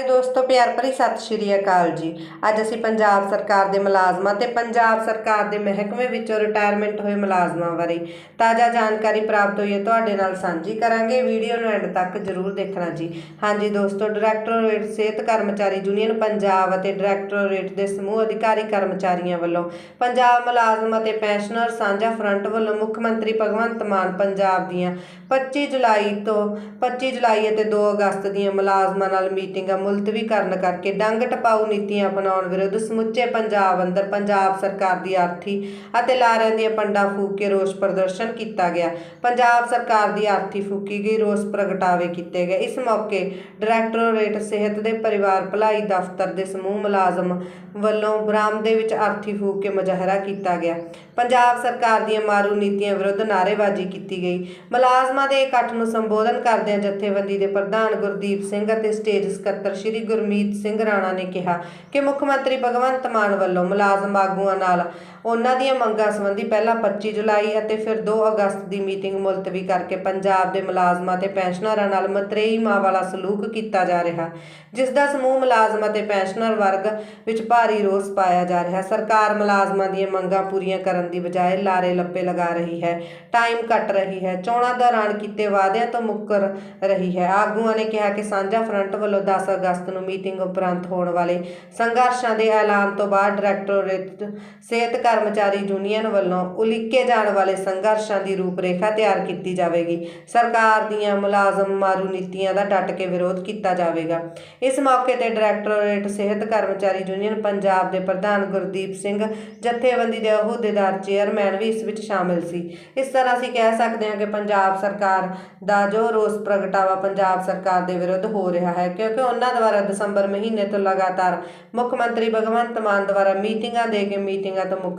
ਤੇ ਦੋਸਤੋ, ਪਿਆਰ ਭਰੀ ਸਤਿ ਸ਼੍ਰੀ ਅਕਾਲ ਜੀ। ਅੱਜ ਅਸੀਂ ਪੰਜਾਬ ਸਰਕਾਰ ਦੇ ਮੁਲਾਜ਼ਮਾਂ ਤੇ ਪੰਜਾਬ ਸਰਕਾਰ ਦੇ ਮਹਿਕਮੇ ਵਿੱਚੋਂ ਰਿਟਾਇਰਮੈਂਟ ਹੋਏ ਮੁਲਾਜ਼ਮਾਂ ਬਾਰੇ ਤਾਜ਼ਾ ਜਾਣਕਾਰੀ ਪ੍ਰਾਪਤ ਹੋਈ ਹੈ, ਤੁਹਾਡੇ ਨਾਲ ਸਾਂਝੀ ਕਰਾਂਗੇ। ਵੀਡੀਓ ਨੂੰ ਐਂਡ ਤੱਕ ਜ਼ਰੂਰ ਦੇਖਣਾ ਜੀ। ਹਾਂਜੀ ਦੋਸਤੋ ਡਾਇਰੈਕਟੋਰੇਟ ਸਿਹਤ ਕਰਮਚਾਰੀ ਯੂਨੀਅਨ ਪੰਜਾਬ ਅਤੇ ਡਾਇਰੈਕਟੋਰੇਟ ਦੇ ਸਮੂਹ ਅਧਿਕਾਰੀ ਕਰਮਚਾਰੀਆਂ ਵੱਲੋਂ ਪੰਜਾਬ ਮੁਲਾਜ਼ਮ ਅਤੇ ਪੈਨਸ਼ਨਰ ਸਾਂਝਾ ਫਰੰਟ ਵੱਲੋਂ ਮੁੱਖ ਮੰਤਰੀ ਭਗਵੰਤ ਮਾਨ ਪੰਜਾਬ ਦੀਆਂ 25 ਜੁਲਾਈ ਤੋਂ 25 ਜੁਲਾਈ ਅਤੇ 2 ਅਗਸਤ ਦੀਆਂ ਮੁਲਾਜ਼ਮਾਂ ਨਾਲ ਮੀਟਿੰਗਾਂ ਮੁਲਤਵੀ ਕਰਨ ਕਰਕੇ ਡੰਗ ਟਪਾਊ ਨੀਤੀਆਂ ਅਪਣਾਉਣ ਵਿਰੁੱਧ ਸਮੁੱਚੇ ਪੰਜਾਬ ਅੰਦਰ ਪੰਜਾਬ ਸਰਕਾਰ ਦੀ ਆਰਥੀ ਅਤੇ ਲਾਰਿਆਂ ਦੀਆਂ ਪੰਡਾਂ ਫੂਕ ਕੇ ਰੋਸ ਪ੍ਰਦਰਸ਼ਨ ਕੀਤਾ ਗਿਆ। ਪੰਜਾਬ ਸਰਕਾਰ ਦੀ ਆਰਥੀ ਫੂਕੀ ਗਈ, ਰੋਸ ਪ੍ਰਗਟਾਵੇ ਕੀਤੇ ਗਏ। ਇਸ ਮੌਕੇ ਡਾਇਰੈਕਟੋਰੇਟ ਸਿਹਤ ਦੇ ਪਰਿਵਾਰ ਭਲਾਈ ਦਫ਼ਤਰ ਦੇ ਸਮੂਹ ਮੁਲਾਜ਼ਮ ਵੱਲੋਂ ਬਰਾਮਦੇ ਵਿੱਚ ਆਰਥੀ ਫੂਕ ਕੇ ਮੁਜ਼ਾਹਰਾ ਕੀਤਾ ਗਿਆ। ਪੰਜਾਬ ਸਰਕਾਰ ਦੀਆਂ ਮਾਰੂ ਨੀਤੀਆਂ ਵਿਰੁੱਧ ਨਾਅਰੇਬਾਜ਼ੀ ਕੀਤੀ ਗਈ। ਮੁਲਾਜ਼ਮਾਂ ਦੇ ਇਕੱਠ ਨੂੰ ਸੰਬੋਧਨ ਕਰਦਿਆਂ ਜਥੇਬੰਦੀ ਦੇ ਪ੍ਰਧਾਨ ਗੁਰਦੀਪ ਸਿੰਘ ਅਤੇ ਸਟੇਜ ਸਕੱਤਰ ਸ੍ਰੀ ਗੁਰਮੀਤ ਸਿੰਘ ਰਾਣਾ ਨੇ ਕਿਹਾ ਕਿ ਮੁੱਖ ਮੰਤਰੀ ਭਗਵੰਤ ਮਾਨ ਵੱਲੋਂ ਮੁਲਾਜ਼ਮ ਆਗੂਆਂ ਨਾਲ ਉਹਨਾਂ ਦੀਆਂ ਮੰਗਾਂ ਸੰਬੰਧੀ ਪਹਿਲਾਂ 25 ਜੁਲਾਈ ਅਤੇ ਫਿਰ 2 ਅਗਸਤ ਦੀ ਮੀਟਿੰਗ ਮੁਲਤਵੀ ਕਰਕੇ ਪੰਜਾਬ ਦੇ ਮੁਲਾਜ਼ਮਾਂ ਤੇ ਪੈਨਸ਼ਨਰਾਂ ਨਾਲ ਮਤਰੇਈ ਮਾਂ ਵਾਲਾ ਸਲੂਕ ਕੀਤਾ ਜਾ ਰਿਹਾ, ਜਿਸ ਦਾ ਸਮੂਹ ਮੁਲਾਜ਼ਮ ਅਤੇ ਪੈਨਸ਼ਨਰ ਵਰਗ ਵਿੱਚ ਭਾਰੀ ਰੋਸ ਪਾਇਆ ਜਾ ਰਿਹਾ। ਸਰਕਾਰ ਮੁਲਾਜ਼ਮਾਂ ਦੀਆਂ ਮੰਗਾਂ ਪੂਰੀਆਂ ਕਰਨ ਦੀ ਬਜਾਏ ਲਾਰੇ ਲੱਪੇ ਲਗਾ ਰਹੀ ਹੈ, ਟਾਈਮ ਕੱਟ ਰਹੀ ਹੈ, ਚੋਣਾਂ ਦੌਰਾਨ ਕੀਤੇ ਵਾਅਦਿਆਂ ਤੋਂ ਮੁੱਕਰ ਰਹੀ ਹੈ। ਆਗੂਆਂ ਨੇ ਕਿਹਾ ਕਿ ਸਾਂਝਾ ਫਰੰਟ ਵੱਲੋਂ 10 ਅਗਸਤ ਨੂੰ ਮੀਟਿੰਗ ਉਪਰੰਤ ਹੋਣ ਵਾਲੇ ਸੰਘਰਸ਼ਾਂ ਦੇ ਐਲਾਨ ਤੋਂ ਬਾਅਦ ਡਾਇਰੈਕਟੋਰੇਟ ਸਿਹਤ ਕਰਮਚਾਰੀ ਯੂਨੀਅਨ ਵੱਲੋਂ ਉਲੀਕੇ ਜਾਣ ਵਾਲੇ ਸੰਘਰਸ਼ਾਂ ਦੀ ਰੂਪਰੇਖਾ ਤਿਆਰ ਕੀਤੀ ਜਾਵੇਗੀ। ਸਰਕਾਰ ਦੀਆਂ ਮੁਲਾਜ਼ਮ ਮਾਰੂ ਨੀਤੀਆਂ ਦਾ ਡਟ ਕੇ ਵਿਰੋਧ ਕੀਤਾ ਜਾਵੇਗਾ। ਇਸ ਮੌਕੇ ਤੇ ਡਾਇਰੈਕਟੋਰੇਟ ਸਿਹਤ ਕਰਮਚਾਰੀ ਯੂਨੀਅਨ ਪੰਜਾਬ ਦੇ ਪ੍ਰਧਾਨ ਗੁਰਦੀਪ ਸਿੰਘ ਜਥੇਬੰਦੀ ਦੇ ਅਹੁਦੇਦਾਰ ਚੇਅਰਮੈਨ ਵੀ ਇਸ ਵਿੱਚ ਸ਼ਾਮਿਲ ਸੀ। ਇਸ ਤਰ੍ਹਾਂ ਅਸੀਂ ਕਹਿ ਸਕਦੇ ਹਾਂ ਕਿ ਪੰਜਾਬ ਸਰਕਾਰ ਦਾ ਜੋ ਰੋਸ ਪ੍ਰਗਟਾਵਾ ਪੰਜਾਬ ਸਰਕਾਰ ਦੇ ਵਿਰੁੱਧ ਹੋ ਰਿਹਾ ਹੈ, ਕਿਉਂਕਿ ਉਹਨਾਂ ਦੁਆਰਾ ਦਸੰਬਰ ਮਹੀਨੇ ਤੋਂ ਲਗਾਤਾਰ ਮੁੱਖ ਮੰਤਰੀ ਭਗਵੰਤ ਮਾਨ ਦੁਆਰਾ ਮੀਟਿੰਗਾਂ ਦੇ ਕੇ ਮੀਟਿੰਗਾਂ ਤੋਂ